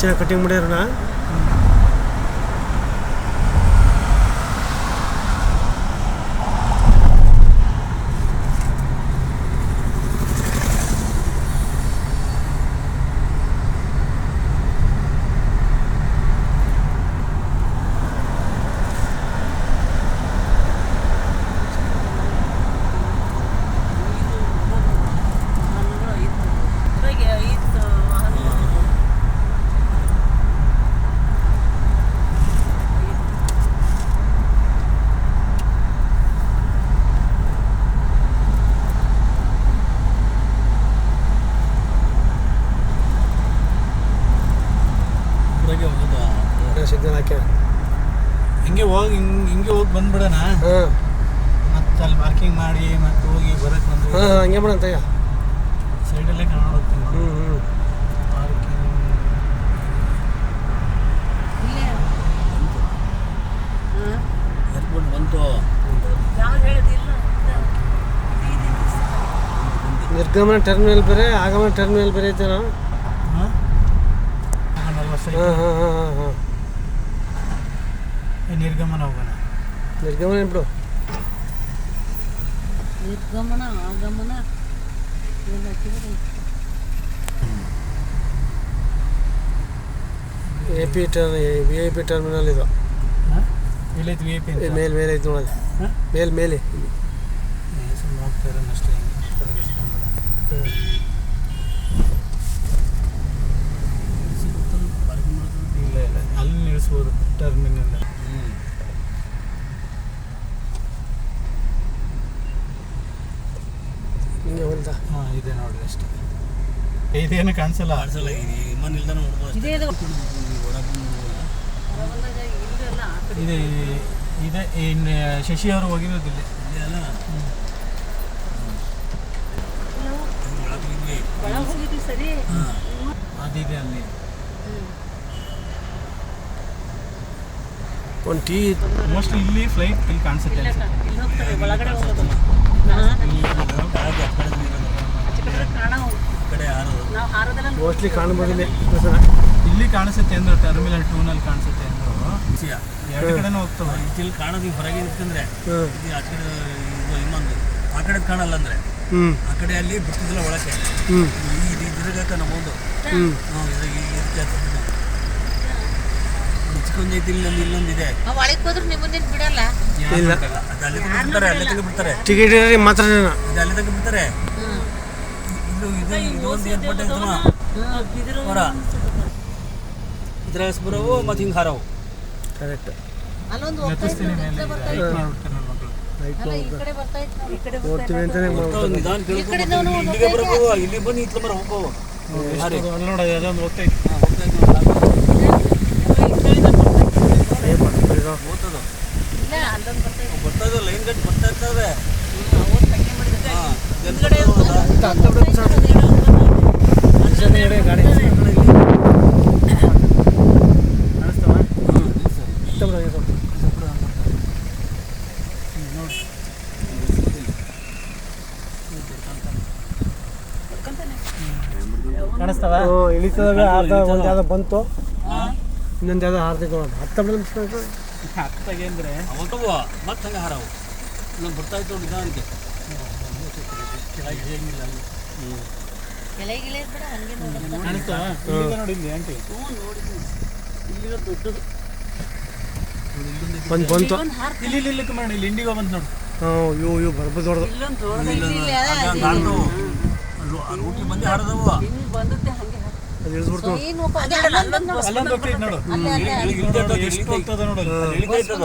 ಚೆನ್ನಾಗಿ ಕಟಿಂಗ್ ಮಾಡ್ಯಾರಣ ಹಿಂಗೆ ಹೋಗಿ ಹಿಂಗ್ ಹಿಂಗೆ ಬಂದ್ಬಿಡೋಣ. ಹಾಂ. ಮತ್ತೆ ಅಲ್ಲಿ ಪಾರ್ಕಿಂಗ್ ಮಾಡಿ ಮತ್ತೆ ಹೋಗಿ ಬರಕ್ ಬಂದು ಹಾಂ ಹಂಗೆ ಮಾಡೋಣ ತಯ್ಯ ಸೈಡಲ್ಲೇ ಕನ್ನಡ ಹೋಗ್ತೀನಿ ಹ್ಞೂ ಹ್ಞೂ ಪಾರ್ಕಿಂಗ್ ಏರ್ಪೋರ್ಟ್ ಬಂತು. ನಿರ್ಗಮನ ಟರ್ಮಿನಲ್ ಬೇರೆ ಆಗಮನ ಟರ್ಮಿನಲ್ ಬೇರೆ ಐತೆ ನಾವು ಹಾಂ ಹಾಂ ಹಾಂ ಹಾಂ ಹಾಂ. ಹಾಂ ಇಲ್ಲೈತೆ ವಿ ಐ ಪಿ ಏ, ಮೇಲ್ ಮೇಲೆ ಐತೆ ನೋಡೋದು ಹಾಂ ಮೇಲ್ ಮೇಲೆ ಸುಮ್ಮನೆ ಹೋಗ್ತಾ ಇರೋಣ ಅಷ್ಟೇ ಇಲ್ಲ ಇಲ್ಲ ಅಲ್ಲಿ ನಿಲ್ಲಿಸ್ಬೋದು ಟರ್ಮಿನಲ್ ಹೊಲ್ದ ಹಾಂ ಇದೆ ನೋಡಿ ಅಷ್ಟೇ. ಇದೇನು ಕಾಣಿಸಲ್ಲ? ಕಾಣಿಸಲ್ಲ ನಿಲ್ದಾಣ ನೋಡ್ಬೋದು ಇದು ಇದೆ. ಇದೆ ಇನ್ನು ಶಶಿ ಅವರು ಹೋಗಿರೋದಿಲ್ಲ ಇಲ್ಲಿ. ಅದಿದೆ ಅಲ್ಲಿ. ಒಂದು ಟೀ ಮೋಸ್ಟ್ಲಿ ಇಲ್ಲಿ ಫ್ಲೈಟ್ ಇಲ್ಲಿ ಕಾಣಿಸುತ್ತೆ ಮೋಸ್ಟ್ಲಿ ಕಾಣಬಹುದಿಲ್ಲ ಇಲ್ಲಿ ಕಾಣಿಸುತ್ತೆ ಅಂದ್ರೆ ಟರ್ಮಿನಲ್ ಟೂನಲ್ಲಿ ಕಾಣಿಸುತ್ತೆ ಅಂದ್ರೆ ಸಿಯ? ಎರಡು ಕಡೆನೂ ಹೋಗ್ತವೆ. ಇಲ್ಲಿ ಕಾಣೋದು ಈಗ ಹೊರಗೆ ನಿಂತ್ಕೊಂಡ್ರೆ ಆ ಕಡೆ ಇನ್ನೊಂದು. ಆ ಕಡೆ ಕಾಣಲ್ಲ ಅಂದ್ರೆ ಆ ಕಡೆ ಅಲ್ಲಿ ಬಿಟ್ಟಿದ್ರೆ ಒಳಕ್ಕೆ. ಈ ಇದು ಇದ್ರಾಗ ನಮ್ಮೊಂದು ಹ್ಞೂ ಹ್ಞೂ ಇದಕ್ಕೆ ಚಿಕ್ಕೊಂದು ಐತಿ ಇಲ್ಲೊಂದು ಇಲ್ಲೊಂದು ಇದೆ. ಒಳಗೆ ಹೋದ್ರೆ ನಿಮ್ಮನ್ನೇನು ಬಿಡಲ್ಲ? ಇಲ್ಲ. ಅದು ಅಲ್ಲಿ ಬಿಡ್ತಾರೆ ಅಲ್ಲಿ ತನಕ ಬಿಡ್ತಾರೆ. ಟಿಕೆಟ್ ಮಾತ್ರ ಅಲ್ಲಿ ಬಿಡ್ತಾರೆ. ಇದು ಇದು ಇದು ಒಂದು ಏರ್ಪೋರ್ಟ್ ಹೊರ. ಇದ್ರಾಗ ಬರೋವು ಮತ್ತು ಹಿಂಗೆ ಹಾರವು. ಕರೆಕ್ಟ್ ಇಲ್ಲಿಗೆ ಬರಬೇಕು ಇಲ್ಲಿ ಬಂದು ಇತ್ಲ ಬರ ಅಲ್ಲಿ ನೋಡ ಅದೊಂದು ಲೈನ್ ಗಂಟೆ ಬರ್ತಾ ಇರ್ತವೆ ಮಾಡಿದ್ರೆ ಹಾಂ. ಕಾಣಿಸ್ತವ? ಇಳಿತದಾಗ ಅರ್ಧ ಒಂದು ಯಾವ್ದೋ ಬಂತು. ಇನ್ನೊಂದು ಯಾವ್ದೋ ಹಾರ್ದಿಕ ಹತ್ತ ಹತ್ತಾಗೆ ಅಂದ್ರೆ ಅವತ್ತವ ಮತ್ತೆ ಹಂಗೆ ಹಾರವು. ಇನ್ನೊಂದು ಬರ್ತಾ ಇತ್ತು ನಿಧಾನಕ್ಕೆ. ಹೇಗಿಲ್ಲ ಅಲ್ಲಿ ಎಲೆ ಗಿಲೆ ಬೇಡ ಹಂಗೆ ನೋಡೋದು ಕಾಣಿಸ್ತವ ಇಲ್ಲಿದೆ ನೋಡಿ ಇಲ್ಲಿ ಆಂಟಿ ಹ್ಞೂ ಇಲ್ಲಿರೋ ದೊಡ್ಡದು ಒಂದು ಬಂತು ಇಲ್ಲೊಂದು ಹಾರ್ತ ಇಲ್ಲಿ ಇಲ್ಲಿ ಇಲ್ಲಿ ಕುಮಾರಣ್ಣ ಇಲ್ಲಿ ಇಂಡಿಗೋ ಬಂತು ನೋಡು ಅಯ್ಯೋ ಅಯ್ಯೋ ಬರ್ಬೋದು ದೊಡ್ಡದು ಇಲ್ಲೊಂದು ದೊಡ್ಡದು ಇಲ್ಲಿ ಹಂಗೆ ಹಾರ್ದವು ರೂಟಿ ಮಂದಿ ಹಾರದವು ಹಿಂಗೆ ಬಂದದ್ದೆ ಹಂಗೆ ಹಾರ್ತ ಅದು ಇಳಿಸ್ಬಿಡ್ತು ಏನು ಅಲ್ಲೊಂದು ಅಲ್ಲೊಂದು ಹೋಗ್ತೈತೆ ನೋಡು ಅಲ್ಲೇ ಅಲ್ಲೇ ಇಲ್ಲಿ ನೋಡು, ಎಷ್ಟು ಹೋಗ್ತದ ನೋಡು ಅಲ್ಲಿ. ಇರ್ತದ